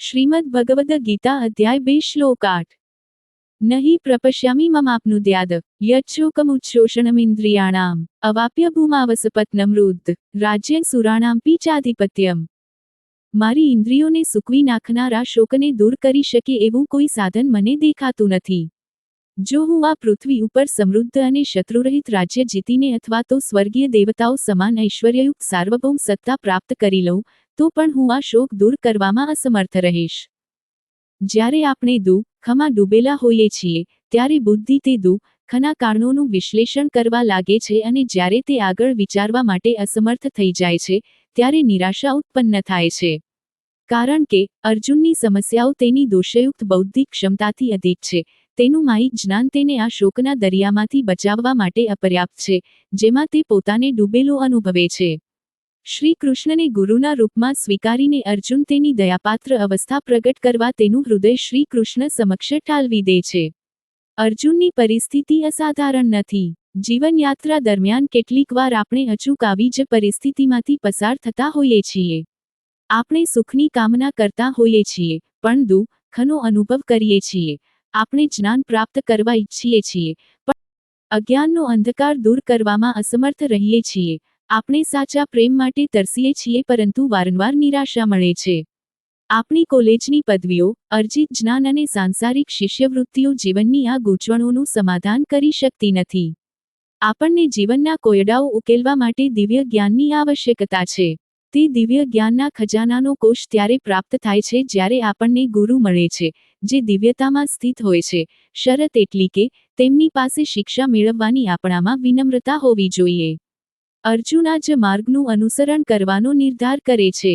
શ્રીમદ ભગવદ ગીતા અધ્યાય બે શ્લોક આઠ. નહીં પ્રપશ્યામી મમાપનુદ્યાદ યચ્છોકમુચ્છોષણમિન્દ્રિયાણામ અવાપ્ય ભૂમાવસપત્નમૃદ્ધ રાજ્ય સુરાણામ પીચાધિપત્યમ મારી ઇન્દ્રિયોને સૂકવી નાખનારા શોકને દૂર કરી શકે એવું કોઈ સાધન મને દેખાતું નથી. જો હું આ પૃથ્વી ઉપર સમૃદ્ધ અને શત્રુરહિત રાજ્ય જીતીને અથવા તો સ્વર્ગીય દેવતાઓ સમાન ઐશ્વર્યયુક્ત સાર્વભૌમ સત્તા પ્રાપ્ત કરી લઉં તો પણ હું આ શોક દૂર કરવામાં અસમર્થ રહીશ. જ્યારે આપણે દુઃખમાં ડૂબેલા હોઈએ છીએ, ત્યારે બુદ્ધિ તે દુઃખના કારણોનું વિશ્લેષણ કરવા લાગે છે અને જ્યારે તે આગળ વિચારવા માટે અસમર્થ થઈ જાય છે, ત્યારે નિરાશા ઉત્પન્ન થાય છે. કારણ કે, અર્જુનની સમસ્યાઓ તેની દોષયુક્ત બૌદ્ધિક ક્ષમતાથી અધિક છે, તેનું માહિક જ્ઞાન તેને આ શોકના દરિયામાંથી બચાવવા માટે અપર્યાપ્ત છે, જેમાં તે પોતાને ડૂબેલો અનુભવે છે. શ્રી કૃષ્ણને ગુરુના રૂપમાં સ્વીકારીને અર્જુન તેની દયાપાત્ર અવસ્થા પ્રગટ કરવા તેનું હૃદય શ્રી કૃષ્ણ સમક્ષ ઠાલવી દે છે. અર્જુનની પરિસ્થિતિ અસાધારણ નથી. જીવનયાત્રા દરમિયાન કેટલીક વાર આપણે અચૂક આવી જ પરિસ્થિતિમાંથી પસાર થતા હોઈએ છીએ. આપણે સુખની કામના કરતા હોઈએ છીએ, પણ દુઃખનો અનુભવ કરીએ છીએ. આપણે જ્ઞાન પ્રાપ્ત કરવા ઈચ્છીએ છીએ, પણ અજ્ઞાનનો અંધકાર દૂર કરવામાં અસમર્થ રહીએ છીએ. આપણે સાચા પ્રેમ માટે તરસીએ છીએ પરંતુ વારંવાર નિરાશા મળે છે. આપણી કોલેજની પદવીઓ અર્જિત જ્ઞાન અને સાંસારિક શિષ્યવૃત્તિઓ જીવનની આ ગૂંચવણોનું સમાધાન કરી શકતી નથી. આપણને જીવનના કોયડાઓ ઉકેલવા માટે દિવ્ય જ્ઞાનની આવશ્યકતા છે. તે દિવ્ય જ્ઞાનના ખજાનાનો કોષ ત્યારે પ્રાપ્ત થાય છે જ્યારે આપણને ગુરુ મળે છે, જે દિવ્યતામાં સ્થિત હોય છે. શરત એટલી કે, તેમની પાસે શિક્ષા મેળવવાની આપણામાં વિનમ્રતા હોવી જોઈએ. અર્જુન આ જ માર્ગનું અનુસરણ કરવાનો નિર્ધાર કરે છે.